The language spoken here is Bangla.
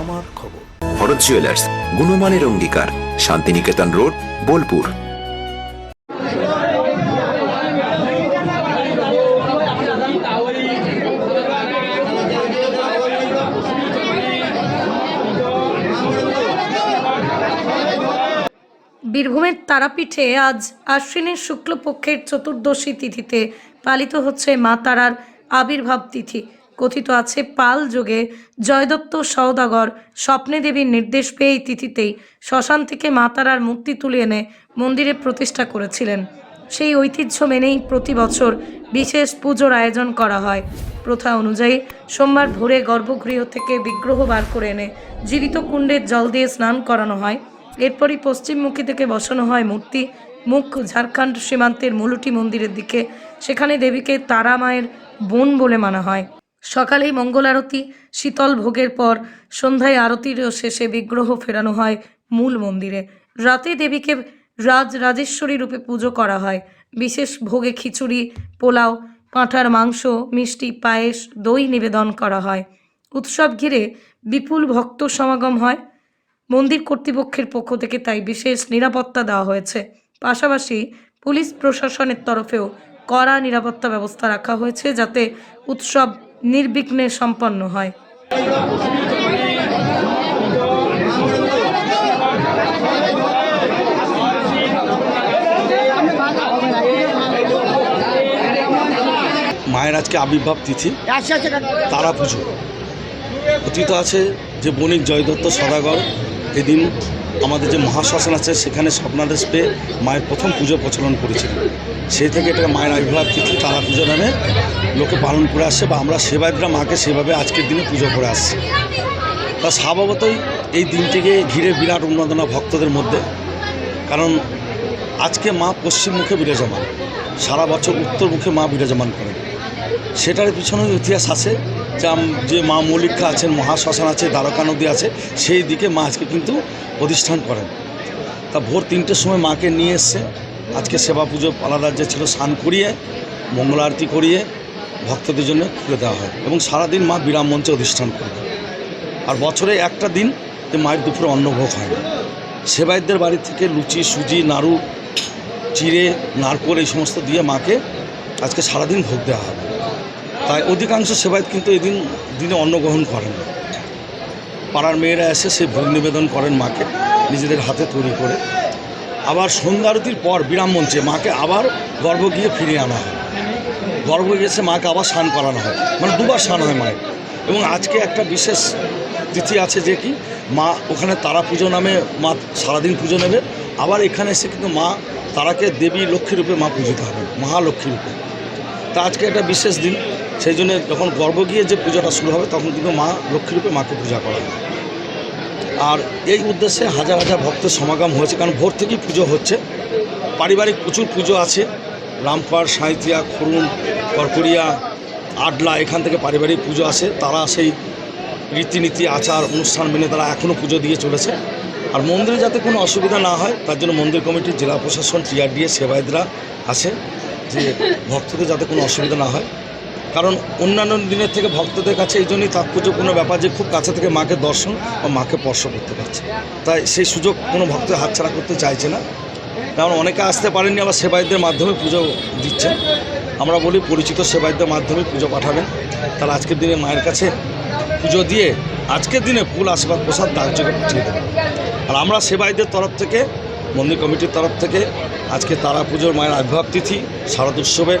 আমার খবর। ভরত জুয়েলার্স গুণমানের অঙ্গীকার শান্তিনিকেতন রোড বোলপুর। বীরভূমের তারাপীঠে আজ আশ্বিনের শুক্লপক্ষের চতুর্দশী তিথিতে পালিত হচ্ছে মা তারার আবির্ভাব তিথি। কথিত আছে, পাল যুগে জয়দত্ত সওদাগর স্বপ্নে দেবীর নির্দেশ পেয়ে এই তিথিতেই শ্মশান থেকে মাতারার মূর্তি তুলে এনে মন্দিরে প্রতিষ্ঠা করেছিলেন। সেই ঐতিহ্য মেনেই প্রতি বছর বিশেষ পুজোর আয়োজন করা হয়। প্রথা অনুযায়ী সোমবার ভোরে গর্ভগৃহ থেকে বিগ্রহ বার করে এনে জীবিত কুণ্ডের জল দিয়ে স্নান করানো হয়। এরপরই পশ্চিমমুখী থেকে বসানো হয় মূর্তি। মুখ ঝাড়খণ্ড সীমান্তের মুলুটি মন্দিরের দিকে, সেখানে দেবীকে তারা মায়ের বোন বলে মানা হয়। সকালেই মঙ্গল আরতি, শীতল ভোগের পর সন্ধ্যায় আরতির শেষে বিগ্রহ ফেরানো হয় মূল মন্দিরে। রাতে দেবীকে রাজ রাজেশ্বরী রূপে পুজো করা হয়। বিশেষ ভোগে খিচুড়ি, পোলাও, পাঁঠার মাংস, মিষ্টি, পায়েস, দই নিবেদন করা হয়। উৎসব ঘিরে বিপুল ভক্ত সমাগম হয়। মন্দির কর্তৃপক্ষের পক্ষ থেকে তাই বিশেষ নিরাপত্তা দেওয়া হয়েছে। পাশাপাশি পুলিশ প্রশাসনের তরফেও কড়া নিরাপত্তা ব্যবস্থা রাখা হয়েছে যাতে উৎসব নির্বিঘ্নে সম্পন্ন হয়। মায়ের আজকে আবির্ভাব তিথি তারা পুজো। অতীত আছে যে বণিক জয়দত্ত সদাগর এদিন আমাদের যে মহাশ্মশান আছে, সেখানে স্বপ্নাদেশ পেয়ে মায়ের প্রথম পুজো প্রচলন করেছিলেন। সেই থেকে এটা মায়ের আবির্ভাব তিথি তারা পুজো নামে লোকে পালন করে আসছে বা আমরা সেবায়তরা মাকে সেভাবে আজকের দিনে পুজো করে আসছি। তা স্বভাবতই এই দিনটিকে ঘিরে বিরাট উন্মাদনা ভক্তদের মধ্যে। কারণ আজকে মা পশ্চিমমুখে বিরাজমান, সারা বছর উত্তরমুখে মা বিরাজমান করেন। সেটার পিছনে ইতিহাস আছে। আম- যে মা মৌলিকা আছেন, মহাশ্মশান আছে, দ্বারকা নদী আছে, সেই দিকে মা আজকে কিন্তু অধিষ্ঠান করেন। তা ভোর তিনটের সময় মাকে নিয়ে এসছে। আজকে সেবা পুজো আলাদা যে ছিল, স্নান করিয়ে, মঙ্গল আরতি করিয়ে, ভক্তদের জন্য খুলে দেওয়া হয় এবং সারাদিন মা বিরাম মঞ্চে অধিষ্ঠান করবে আর বছরে একটা দিন যে মায়ের দুপুরে অন্নভোগ হয় না। সেবায়তদের বাড়ি থেকে লুচি, সুজি, নাড়ু, চিড়ে, নারকোল এই সমস্ত দিয়ে মাকে আজকে সারাদিন ভোগ দেওয়া হবে। তাই অধিকাংশ সেবায়ত কিন্তু এদিন দিনে অন্ন গ্রহণ করেন। না পাড়ার মেয়েরা এসে সে ভোগ নিবেদন করেন মাকে, নিজেদের হাতে তৈরি করে। আবার সন্ধ্যা আরতির পর বিরাম মঞ্চে মাকে আবার গর্ভ গিয়ে ফিরিয়ে আনা হয়। গর্ভ গিয়েছে মাকে আবার স্নান করানো হয়। মানে দুবার স্নান হয় মায়ের। এবং আজকে একটা বিশেষ তিথি আছে যে কি, মা ওখানে তারা পুজো নামে মা সারাদিন পুজো নেবে। আবার এখানে এসে কিন্তু মা তারাকে দেবী লক্ষ্মী রূপে মা পূজিত হবে মহালক্ষ্মী রূপে। তা আজকে একটা বিশেষ দিন। সেই জন্য যখন গর্ভ গিয়ে যে পুজোটা শুরু হবে, তখন কিন্তু মা লক্ষ্মী রূপে মাকে পূজা করা হবে আর এই উদ্দেশ্যে হাজার হাজার ভক্তের সমাগম হয়েছে, কারণ ভোর থেকেই পুজো হচ্ছে। পারিবারিক প্রচুর পুজো আছে। রামপাড় সাঁইতিয়া খরুন করকরিয়া আডলা, এখান থেকে পারিবারিক পুজো আসে। তারা সেই রীতিনীতি, আচার, অনুষ্ঠান মেনে তারা এখনও পুজো দিয়ে চলেছে। আর মন্দিরে যাতে কোনো অসুবিধা না হয়, তার জন্য মন্দির কমিটি জেলা প্রশাসন, টিআরডিএ, সেবায়তরা আছে, যে ভক্তদের যাতে কোনো অসুবিধা না হয়। কারণ অন্যান্য দিনের থেকে ভক্তদের কাছে এই জন্যই তাৎপর্যপূর্ণ ব্যাপার যে খুব কাছে থেকে মাকে দর্শন বা মাকে স্পর্শ করতে পারছে। তাই সেই সুযোগ কোনো ভক্ত হাতছাড়া করতে চাইছে না। কারণ অনেকে আসতে পারেননি, আবার সেবায়তদের মাধ্যমে পুজো দিচ্ছেন। আমরা বলি পরিচিত সেবায়তদের মাধ্যমে পুজো পাঠাবেন। তারা আজকের দিনে মায়ের কাছে পুজো দিয়ে আজকের দিনে ফুল আশীর্বাদ প্রসাদ ডাকযোগে পাঠিয়ে দেবেন। আর আমরা সেবায়তদের তরফ থেকে, মন্দির কমিটির তরফ থেকে আজকে তারা পুজোর মায়ের আবির্ভাব তিথি, শারদ উৎসবের